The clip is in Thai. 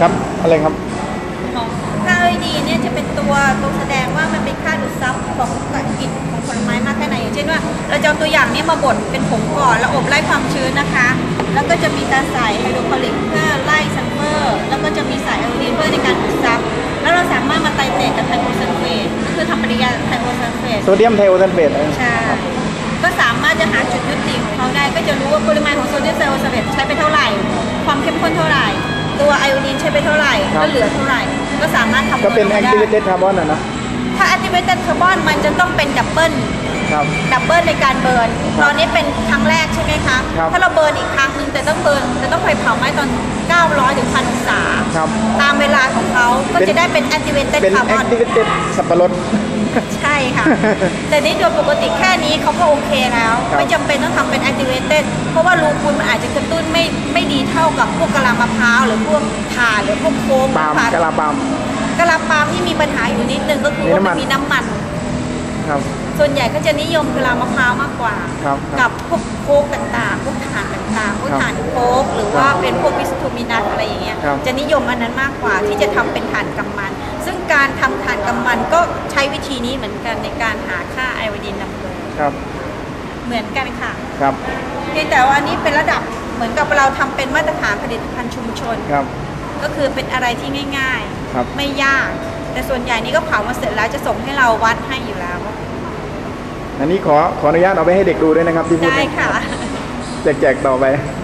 ครับอะไรครับค่า LED เนี่ยจะเป็นตัวตัวแสดงว่ามันเป็นค่าดูดซับของกลิ่นของผลไม้มากแค่ไหนอย่างเช่นว่า เราจะเอาตัวอย่างนี้มาบดเป็นผงก่อนแล้วอบไล่ความชื้นนะคะ แล้วก็จะมีการใส่ไฮโดรคลอริกเพื่อไล่ซัลเฟอร์แล้วก็จะมีสาย LED เพื่อในการดูดซับแล้วเราสามารถมาไตรเตรดกับไทโอซัลเฟตก็คือทำปฏิกิริยาไทโอซัลเฟตโซเดียมไทโอซัลเฟตอะไรใช่ก็สามารถจะหาจุดยุติของเขาได้ก็จะรู้ว่าปริมาณของโซเดียมไซโอซาเบตใช้ไปเท่าไหร่ ความเข้มข้นเท่าไหร่ ตัวไอโอดีนใช้ไปเท่าไหร่ก็เหลือเท่าไหร่ ก็สามารถคำนวณก็เป็นอแออกคมาทิวิได้ตี้คาร์บอนอะนะถ้า activated carbon มันจะต้องเป็นดับเบิล ครับ ดับเบิลในการเบิร์น ครับตอนนี้เป็นครั้งแรกใช่ไหมคะ ครับ ถ้าเราเบิร์นอีกครั้งหนึ่งแต่ต้องเบิร์นจะต้องไปเผาไหม้ตอน 900 ถึง 1,000องศา ครับ ตามเวลาของเขาก็เป็น จะได้เป็น activated เป็นแอ carbon คทิวิตี้สับปะรด ใช่ค่ะ แต่นี่โดยปกติแค่นี้เขาก็โอเคแล้วครับไม่จำเป็นต้องทำเป็น activated เพราะว่ารูคุณมันอาจจะกระตุ้นไม่ไม่ดีเท่ากับพวกกะลามะพร้าว หรือพวกถ่านหรือพวกโค้งปาล์มถ่านกะลาปาล์มกะลาปาล์มที่มีปัญหาอยู่นิดนึงก็คือมีว่าน้ำมัมันนมีน้ำมัน ครับ ส่วนใหญ่ก็จะนิยมกะลามะพร้าวมากกว่า ครับกับพวกโค้กต่างๆ พวกถ่านต่างๆ พวกครับถ่านโค้กหรือว่าเป็นพวกบิสทูมินัสอะไรอย่างเงี้ย ครับ จะนิยมอันนั้นมากกว่าที่จะทำเป็นถ่านกำ ครับ เหมือนกันค่ะครับ เพียงแต่ว่าอันนี้เป็นระดับเหมือนกับเราทำเป็นมาตรฐานผลิตภัณฑ์ชุมชน ครับ ก็คือเป็นอะไรที่ง่ายครับไม่ยาก แต่ส่วนใหญ่นี่ก็เผามาเสร็จแล้วจะส่งให้เราวัดให้อยู่แล้ว อันนี้ขอขออนุญาตเอาไปให้เด็กดูด้วยนะครับที่พูดได้เนี่ยค่ะ แจกแจกต่อไปไ